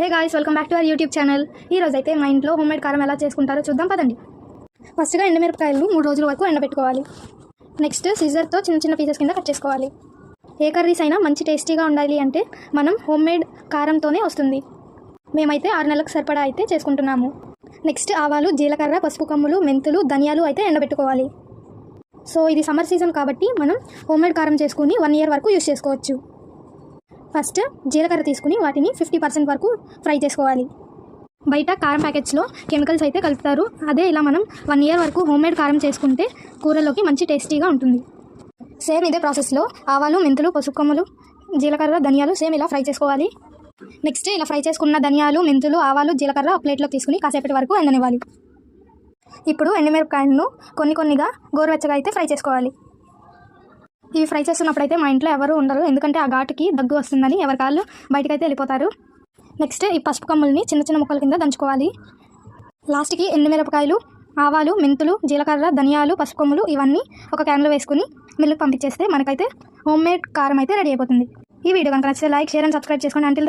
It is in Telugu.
Hey guys welcome back to our YouTube channel ఈ రోజు అయితే మా ఇంట్లో హోమ్ మేడ్ కారం ఎలా చేసుకుంటారో చూద్దాం పదండి. ఫస్ట్గా ఎండుమిరపకాయలు మూడు రోజుల వరకు ఎండబెట్టుకోవాలి. నెక్స్ట్ సిజర్తో చిన్న చిన్న పీసెస్ కింద కట్ చేసుకోవాలి. ఏ కర్రీస్ అయినా మంచి టేస్టీగా ఉండాలి అంటే మనం హోమ్ మేడ్ కారంతోనే వస్తుంది. మేమైతే ఆరు నెలలకు సరిపడా అయితే చేసుకుంటున్నాము. నెక్స్ట్ ఆవాలు జీలకర్ర పసుపు కమ్ములు మెంతులు ధనియాలు అయితే ఎండబెట్టుకోవాలి. సో ఇది సమ్మర్ సీజన్ కాబట్టి మనం హోమ్ మేడ్ కారం చేసుకుని వన్ ఇయర్ వరకు యూస్ చేసుకోవచ్చు. ఫస్ట్ జీలకర్ర తీసుకుని వాటిని ఫిఫ్టీ పర్సెంట్ వరకు ఫ్రై చేసుకోవాలి. బయట కారం ప్యాకెట్స్లో కెమికల్స్ అయితే కలుపుతారు. అదే ఇలా మనం వన్ ఇయర్ వరకు హోమ్ మేడ్ కారం చేసుకుంటే కూరలోకి మంచి టేస్టీగా ఉంటుంది. సేమ్ ఇదే ప్రాసెస్లో ఆవాలు మెంతులు పసుపు కొమ్మలు జీలకర్ర ధనియాలు సేమ్ ఇలా ఫ్రై చేసుకోవాలి. నెక్స్ట్ ఇలా ఫ్రై చేసుకున్న ధనియాలు మెంతులు ఆవాలు జీలకర్ర ప్లేట్లో తీసుకుని కాసేపటి వరకు ఎండనివ్వాలి ఇప్పుడు ఎండుమిరపకాయలను కొన్ని కొన్నిగా గోరువెచ్చగా అయితే ఫ్రై చేసుకోవాలి. ఇవి ఫ్రై చేస్తున్నప్పుడు అయితే మా ఇంట్లో ఎవరు ఉండరు. ఎందుకంటే ఆ ఘాటుకి దగ్గు వస్తుందని ఎవరి కాళ్ళు బయటకైతే వెళ్ళిపోతారు. నెక్స్ట్ ఈ పసుపు కమ్ముల్ని చిన్న చిన్న ముక్కల కింద దంచుకోవాలి. లాస్ట్కి ఎండుమిరపకాయలు ఆవాలు మెంతులు జీలకర్ర ధనియాలు పసుపు కొమ్ములు ఇవన్నీ ఒక క్యాన్లో వేసుకుని మిల్లుకి పంపించేస్తే మనకైతే హోమ్ మేడ్ కారం అయితే రెడీ అయిపోతుంది. ఈ వీడియో కనుక నచ్చితే లైక్ షేర్ అండ్ సబ్స్క్రైబ్ చేసుకోండి. అంటే